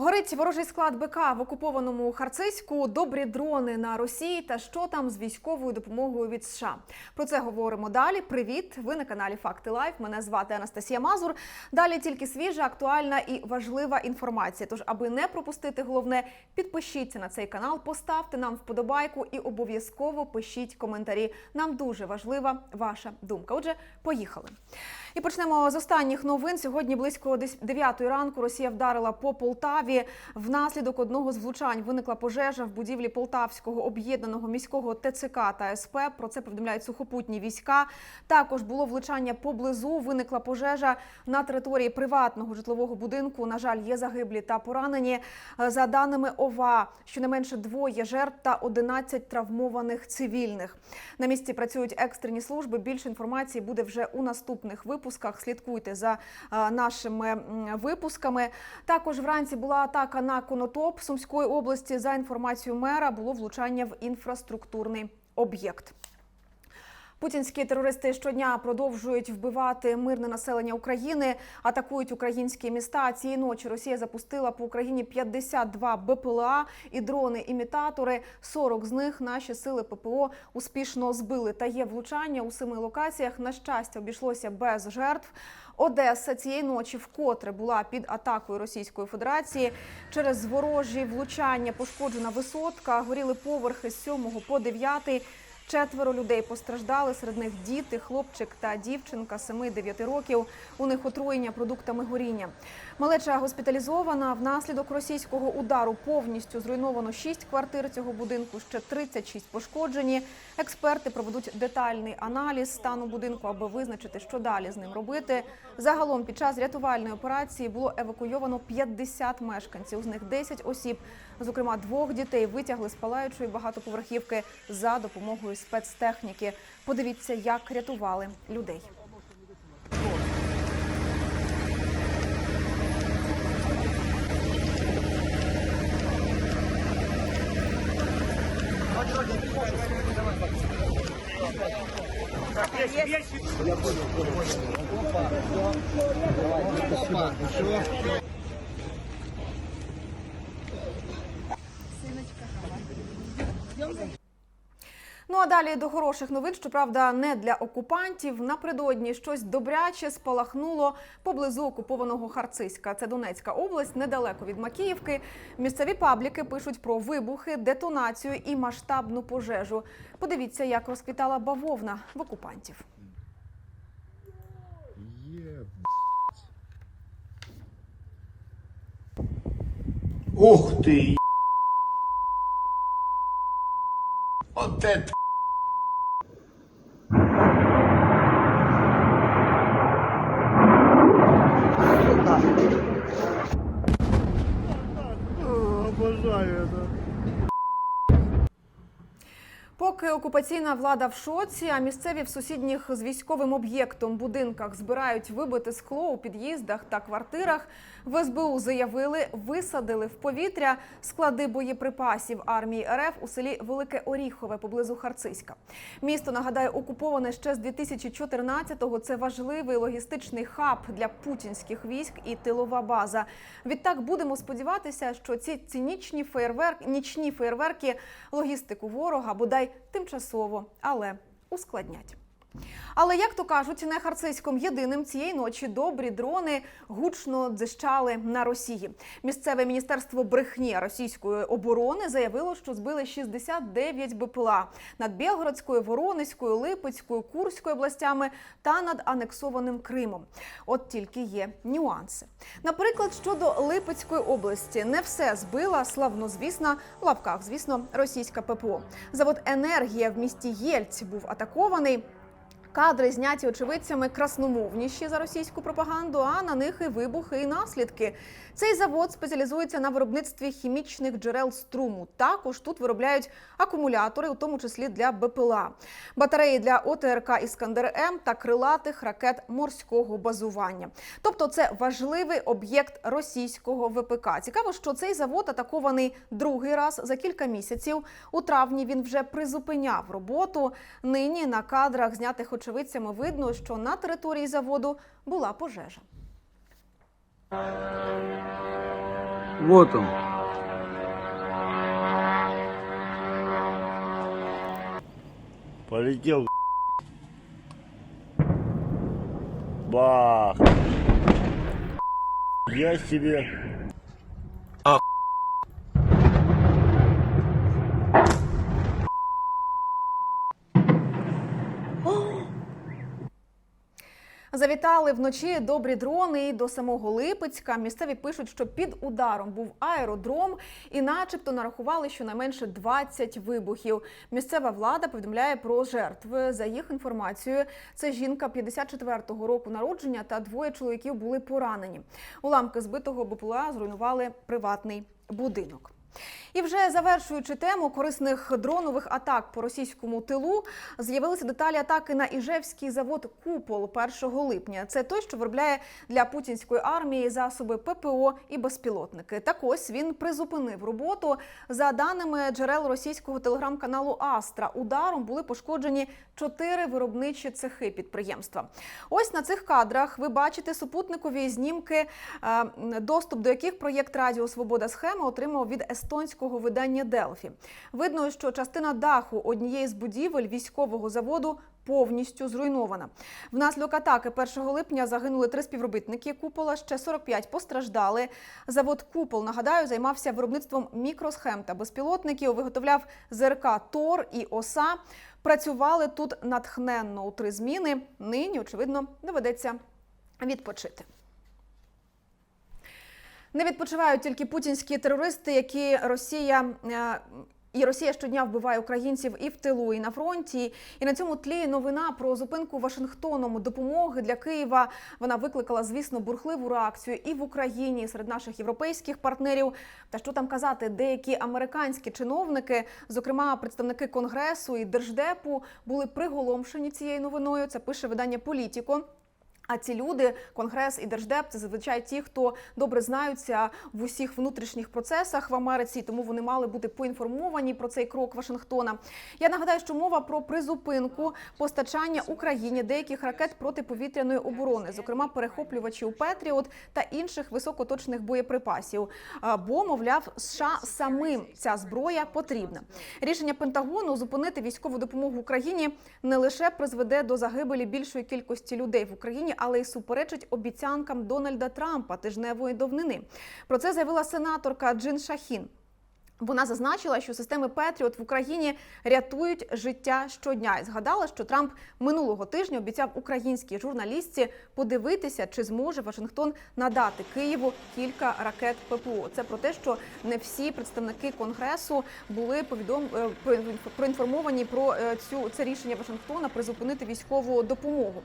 Горить ворожий склад БК в окупованому Харциську, добрі дрони на Росії та що там з військовою допомогою від США. Про це говоримо далі. Привіт! Ви на каналі Факти Лайф. Мене звати Анастасія Мазур. Далі тільки свіжа, актуальна і важлива інформація. Тож, аби не пропустити головне, підпишіться на цей канал, поставте нам вподобайку і обов'язково пишіть коментарі. Нам дуже важлива ваша думка. Отже, поїхали. І почнемо з останніх новин. Сьогодні близько 9 ранку Росія вдарила по Полтаві. Внаслідок одного з влучань виникла пожежа в будівлі Полтавського об'єднаного міського ТЦК та СП. Про це повідомляють сухопутні війська. Також було влучання поблизу. Виникла пожежа на території приватного житлового будинку. На жаль, є загиблі та поранені. За даними ОВА, щонайменше двоє жертв та 11 травмованих цивільних. На місці працюють екстрені служби. Більше інформації буде вже у наступних випусках. Слідкуйте за е, нашими випусками. Також вранці була атака на Конотоп Сумської області. За інформацією мера, було влучання в інфраструктурний об'єкт. Путінські терористи щодня продовжують вбивати мирне населення України, атакують українські міста. Цієї ночі Росія запустила по Україні 52 БПЛА і дрони-імітатори. 40 з них наші сили ППО успішно збили. Та є влучання у семи локаціях. На щастя, обійшлося без жертв. Одеса цієї ночі вкотре була під атакою Російської Федерації. Через ворожі влучання пошкоджена висотка, горіли поверхи з 7 по 9. Четверо людей постраждали. Серед них діти, хлопчик та дівчинка 7-9 років. У них отруєння продуктами горіння. Малеча госпіталізована. Внаслідок російського удару повністю зруйновано 6 квартир цього будинку. Ще 36 пошкоджені. Експерти проведуть детальний аналіз стану будинку, аби визначити, що далі з ним робити. Загалом під час рятувальної операції було евакуйовано 50 мешканців. З них 10 осіб, зокрема двох дітей, витягли з палаючої багатоповерхівки за допомогою спецтехніки. Подивіться, як рятували людей. Ну а далі до хороших новин, щоправда, не для окупантів. Напередодні щось добряче спалахнуло поблизу окупованого Харциська. Це Донецька область, недалеко від Макіївки. Місцеві пабліки пишуть про вибухи, детонацію і масштабну пожежу. Подивіться, як розквітала бавовна в окупантів. Ух ты! Вот это! Поки окупаційна влада в шоці, а місцеві в сусідніх з військовим об'єктом будинках збирають вибити скло у під'їздах та квартирах. В СБУ заявили, висадили в повітря склади боєприпасів армії РФ у селі Велике Оріхове поблизу Харциська. Місто нагадаю окуповане ще з 2014-го. Це важливий логістичний хаб для путінських військ і тилова база. Відтак будемо сподіватися, що ці цинічні феєрверки, нічні феєрверки логістику ворога бодай тимчасово, але ускладнять. Але як то кажуть, не харцизьком єдиним цієї ночі добрі дрони гучно дзищали на Росії. Місцеве міністерство брехні російської оборони заявило, що збили 69 БПЛА над Білгородською, Воронезькою, Липецькою, Курською областями та над анексованим Кримом. От тільки є нюанси. Наприклад, щодо Липецької області, не все збила славнозвісна в лапках, звісно, російська ППО. Завод енергія в місті Єльць був атакований. Кадри зняті очевидцями красномовніші за російську пропаганду, а на них і вибухи, і наслідки. Цей завод спеціалізується на виробництві хімічних джерел струму. Також тут виробляють акумулятори, у тому числі для БПЛА, батареї для ОТРК Іскандер М та крилатих ракет морського базування. Тобто, це важливий об'єкт російського ВПК. Цікаво, що цей завод атакований другий раз за кілька місяців. У травні він вже призупиняв роботу. Нині на кадрах знятих очевидцями видно, що на території заводу була пожежа. Вот он. Полетел. Бах. Я себе. Завітали вночі добрі дрони і до самого Липецька. Місцеві пишуть, що під ударом був аеродром, і, начебто, нарахували щонайменше 20 вибухів. Місцева влада повідомляє про жертви. За їх інформацією, це жінка 54-го року народження та двоє чоловіків були поранені. Уламки збитого БПЛА зруйнували приватний будинок. І вже завершуючи тему корисних дронових атак по російському тилу, з'явилися деталі атаки на Іжевський завод Купол 1 липня. Це той, що виробляє для путінської армії засоби ППО і безпілотники. Так ось він призупинив роботу. За даними джерел російського телеграм-каналу Астра, ударом були пошкоджені чотири виробничі цехи підприємства. Ось на цих кадрах ви бачите супутникові знімки, е, доступ до яких проєкт Радіо Свобода схема отримав від естонського видання Делфі. Видно, що частина даху однієї з будівель військового заводу повністю зруйнована. Внаслідок атаки 1 липня загинули три співробітники купола. Ще 45 постраждали. Завод Купол нагадаю займався виробництвом мікросхем та безпілотників. Виготовляв ЗРК Тор і ОСА. Працювали тут натхненно у три зміни. Нині, очевидно, доведеться відпочити. Не відпочивають тільки путінські терористи, які Росія. е, І Росія щодня вбиває українців і в тилу, і на фронті. І на цьому тлі новина про зупинку Вашингтоном допомоги для Києва. Вона викликала, звісно, бурхливу реакцію і в Україні, і серед наших європейських партнерів. Та що там казати, деякі американські чиновники, зокрема представники конгресу і держдепу, були приголомшені цією новиною. Це пише видання Політіко. А ці люди, конгрес і держдеп, це зазвичай ті, хто добре знаються в усіх внутрішніх процесах в Америці, тому вони мали бути поінформовані про цей крок Вашингтона. Я нагадаю, що мова про призупинку постачання Україні деяких ракет протиповітряної оборони, зокрема перехоплювачів Петріот та інших високоточних боєприпасів. Бо, мовляв, США самим ця зброя потрібна. Рішення Пентагону зупинити військову допомогу Україні не лише призведе до загибелі більшої кількості людей в Україні, але й суперечить обіцянкам Дональда Трампа тижневої давнини. Про це заявила сенаторка Джин Шахін. Вона зазначила, що системи Петріот в Україні рятують життя щодня і згадала, що Трамп минулого тижня обіцяв українській журналістці подивитися, чи зможе Вашингтон надати Києву кілька ракет ППО. Це про те, що не всі представники конгресу були повідом е, проінформовані про е, цю це рішення Вашингтона призупинити військову допомогу.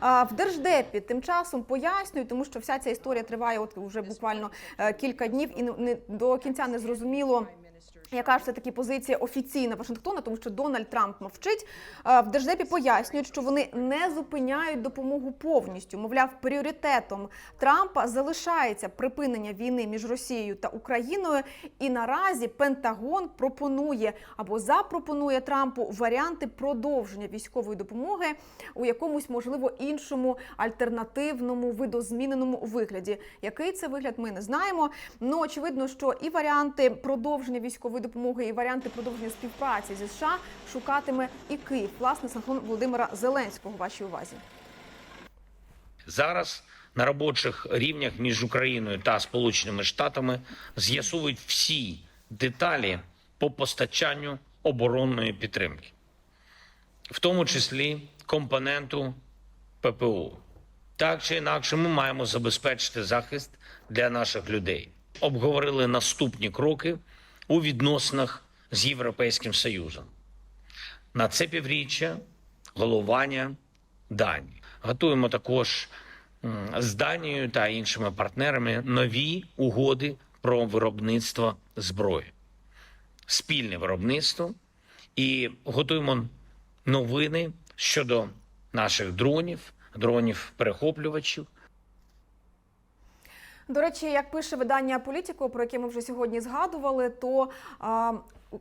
В держдепі тим часом пояснюють, тому що вся ця історія триває от вже буквально е, кілька днів, і не до кінця не зрозуміло. Mr. Яка ж це таки позиція офіційна Вашингтона, тому що Дональд Трамп мовчить. Е, В держдепі пояснюють, що вони не зупиняють допомогу повністю. Мовляв, пріоритетом Трампа залишається припинення війни між Росією та Україною. І наразі Пентагон пропонує або запропонує Трампу варіанти продовження військової допомоги у якомусь можливо іншому альтернативному видозміненому вигляді. Який це вигляд, ми не знаємо. Ну очевидно, що і варіанти продовження військової допомоги, і варіанти продовження співпраці зі США шукатиме і Київ. Власне, Санхон Володимира Зеленського. Вашій увазі. Зараз на робочих рівнях між Україною та Сполученими Штатами з'ясують всі деталі по постачанню оборонної підтримки, в тому числі компоненту ППО. Так чи інакше, ми маємо забезпечити захист для наших людей. Обговорили наступні кроки у відносинах з Європейським Союзом. На це півріччя головання Данії. Готуємо також з Данією та іншими партнерами нові угоди про виробництво зброї, спільне виробництво і готуємо новини щодо наших дронів, дронів-перехоплювачів. До речі, як пише видання Політико, про яке ми вже сьогодні згадували, то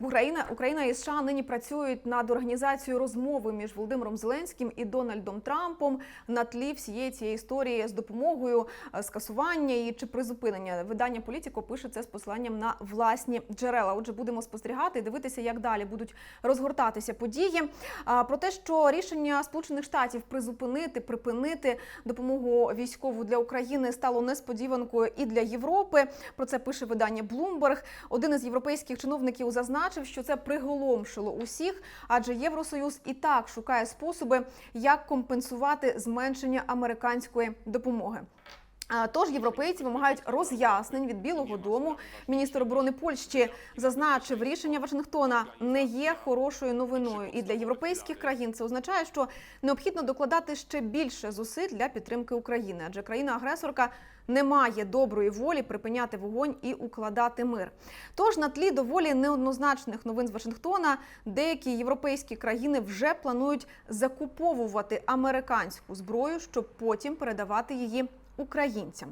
Україна, Україна і США нині працюють над організацією розмови між Володимиром Зеленським і Дональдом Трампом на тлі всієї цієї історії з допомогою е, скасування її чи призупинення. Видання Політіко пише це з посиланням на власні джерела. Отже, будемо спостерігати і дивитися, як далі будуть розгортатися події. Про те, що рішення Сполучених Штатів призупинити, припинити допомогу військову для України стало несподіванкою і для Європи. Про це пише видання Bloomberg. Один із європейських чиновників зазначив, що це приголомшило усіх, адже Євросоюз і так шукає способи, як компенсувати зменшення американської допомоги. Тож європейці вимагають роз'яснень від Білого Дому. Міністр оборони Польщі зазначив, рішення Вашингтона не є хорошою новиною. І для європейських країн це означає, що необхідно докладати ще більше зусиль для підтримки України, адже країна-агресорка не має доброї волі припиняти вогонь і укладати мир. Тож на тлі доволі неоднозначних новин з Вашингтона деякі європейські країни вже планують закуповувати американську зброю, щоб потім передавати її українцям.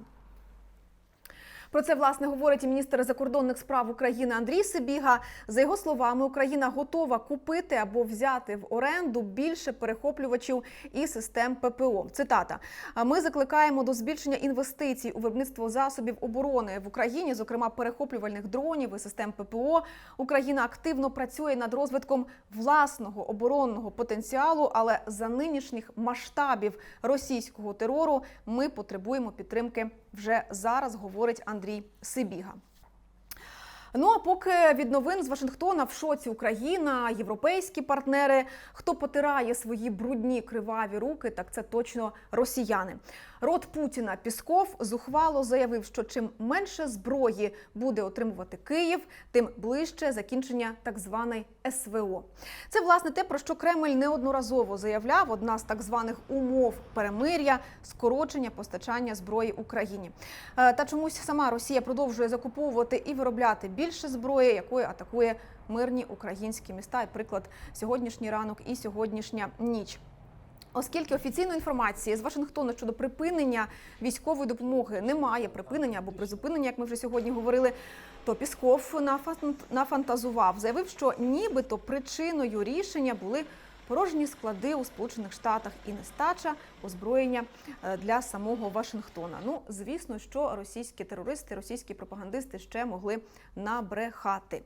Про це власне говорить і міністр закордонних справ України Андрій Сибіга. За його словами, Україна готова купити або взяти в оренду більше перехоплювачів і систем ППО. Цитата: ми закликаємо до збільшення інвестицій у виробництво засобів оборони в Україні, зокрема перехоплювальних дронів і систем ППО. Україна активно працює над розвитком власного оборонного потенціалу, але за нинішніх масштабів російського терору ми потребуємо підтримки вже зараз, говорить Андрій Сибіга. Ну а поки від новин з Вашингтона в шоці Україна, європейські партнери, хто потирає свої брудні криваві руки, так це точно росіяни. Рот Путіна Пісков зухвало заявив, що чим менше зброї буде отримувати Київ, тим ближче закінчення так званої СВО. Це власне те, про що Кремль неодноразово заявляв. Одна з так званих умов перемир'я скорочення постачання зброї Україні. Е, Та чомусь сама Росія продовжує закуповувати і виробляти більше зброї, якою атакує мирні українські міста. І приклад сьогоднішній ранок і сьогоднішня ніч. Оскільки офіційної інформації з Вашингтону щодо припинення військової допомоги немає, припинення або призупинення, як ми вже сьогодні говорили, то Пісков нафан- нафантазував, заявив, що нібито причиною рішення були порожні склади у Сполучених Штатах і нестача озброєння е, для самого Вашингтона. Ну, звісно, що російські терористи, російські пропагандисти ще могли набрехати.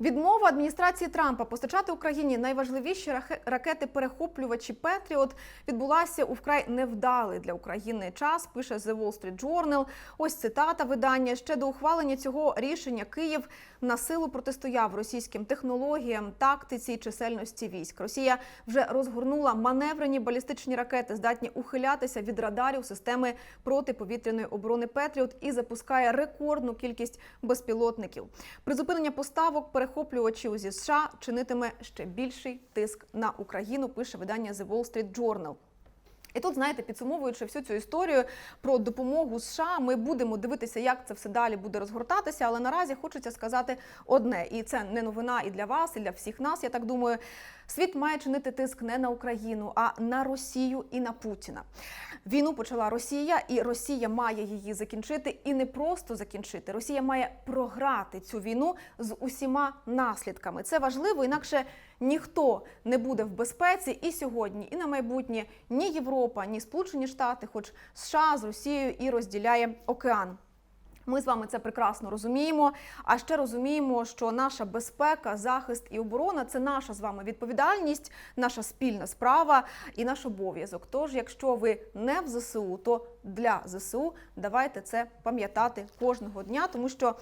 Відмова адміністрації Трампа постачати Україні найважливіші ракети-перехоплювачі Петріот відбулася у вкрай невдалий для України час. Пише The Wall Street Journal. Ось цитата видання. Ще до ухвалення цього рішення Київ на силу протистояв російським технологіям, тактиці і чисельності військ. Росія вже розгорнула маневрені балістичні ракети, здатні ухилятися від радарів системи протиповітряної оборони Петріот і запускає рекордну кількість безпілотників. Призупинення поставок перехоплювачів зі США чинитиме ще більший тиск на Україну. Пише видання The Wall Street Journal. І тут, знаєте, підсумовуючи всю цю історію про допомогу США, ми будемо дивитися, як це все далі буде розгортатися. Але наразі хочеться сказати одне, і це не новина і для вас, і для всіх нас. Я так думаю, світ має чинити тиск не на Україну, а на Росію і на Путіна. Війну почала Росія, і Росія має її закінчити, і не просто закінчити. Росія має програти цю війну з усіма наслідками. Це важливо, інакше ніхто не буде в безпеці і сьогодні, і на майбутнє ні Європа, ні Сполучені Штати, хоч США з Росією і розділяє океан. Ми з вами це прекрасно розуміємо. А ще розуміємо, що наша безпека, захист і оборона це наша з вами відповідальність, наша спільна справа і наш обов'язок. Тож, якщо ви не в ЗСУ, то для ЗСУ давайте це пам'ятати кожного дня, тому що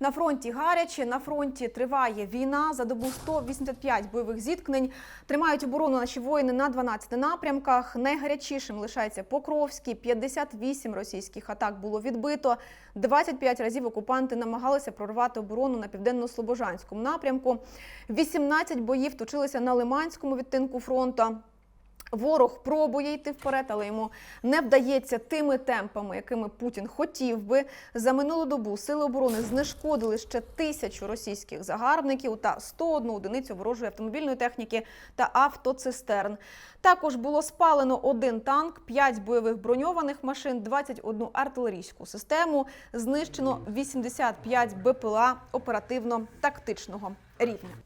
на фронті гаряче, на фронті триває війна. За добу 185 бойових зіткнень тримають оборону наші воїни на 12 напрямках. Найгарячішим лишається Покровський. 58 російських атак було відбито. 25 разів окупанти намагалися прорвати оборону на південно-слобожанському напрямку. 18 боїв точилися на Лиманському відтинку фронту. Ворог пробує йти вперед, але йому не вдається тими темпами, якими Путін хотів би. За минулу добу сили оборони знешкодили ще тисячу російських загарбників та 101 одиницю ворожої автомобільної техніки та автоцистерн. Також було спалено один танк, 5 бойових броньованих машин, 21 артилерійську систему. Знищено 85 БПЛА оперативно-тактичного рівня.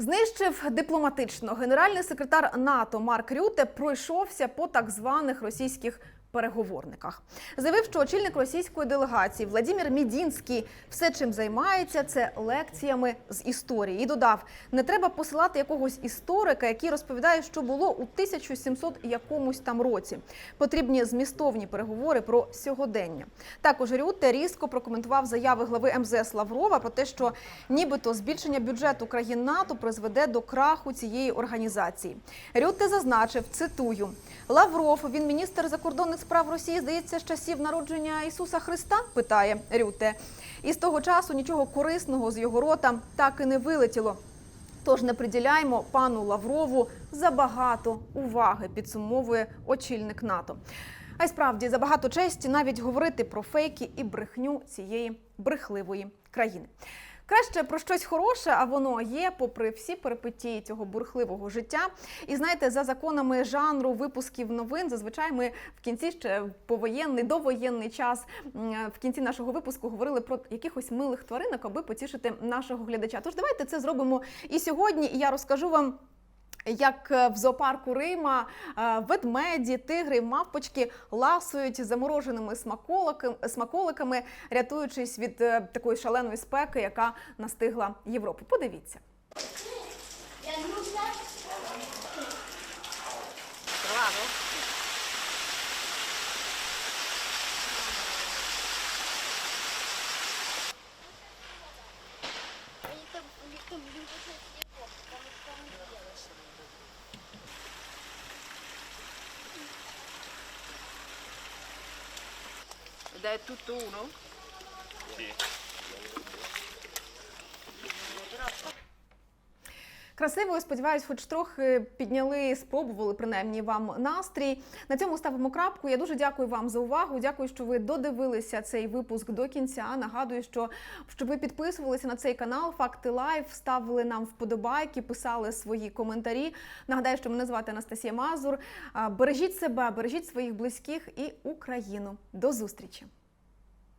Знищив дипломатично. Генеральний секретар НАТО Марк Рюте пройшовся по так званих російських переговорниках. Заявив, що очільник російської делегації Владимир Мідінський все, чим займається, це лекціями з історії. І додав: не треба посилати якогось історика, який розповідає, що було у 1700 якомусь там році. Потрібні змістовні переговори про сьогодення. Також Рюте різко прокоментував заяви глави МЗС Лаврова про те, що нібито збільшення бюджету країн НАТО призведе до краху цієї організації. Рюте зазначив, цитую: Лавров, він міністр закордонних справ Росії, здається, з часів народження Ісуса Христа, питає Рюте. І з того часу нічого корисного з його рота так і не вилетіло. Тож не приділяємо пану Лаврову забагато уваги, підсумовує очільник НАТО. А й справді забагато честі навіть говорити про фейки і брехню цієї брехливої країни. Краще про щось хороше, а воно є, попри всі перипетії цього бурхливого життя. І знаєте, за законами жанру випусків новин, зазвичай ми в кінці ще повоєнний, довоєнний час в кінці нашого випуску говорили про якихось милих тваринок, аби потішити нашого глядача. Тож давайте це зробимо і сьогодні. І я розкажу вам. Як е, в зоопарку Рима е, ведмеді, тигри, мавпочки ласують замороженими смаколиками, рятуючись від е, такої шаленої спеки, яка настигла Європу. Подивіться. Ed è tutto uno? Красиво, сподіваюсь, хоч трохи підняли, спробували принаймні вам настрій. На цьому ставимо крапку. Я дуже дякую вам за увагу. Дякую, що ви додивилися цей випуск до кінця. Нагадую, що щоб ви підписувалися на цей канал Факти Лайф, ставили нам вподобайки, писали свої коментарі. Нагадаю, що мене звати Анастасія Мазур. Бережіть себе, бережіть своїх близьких і Україну. До зустрічі!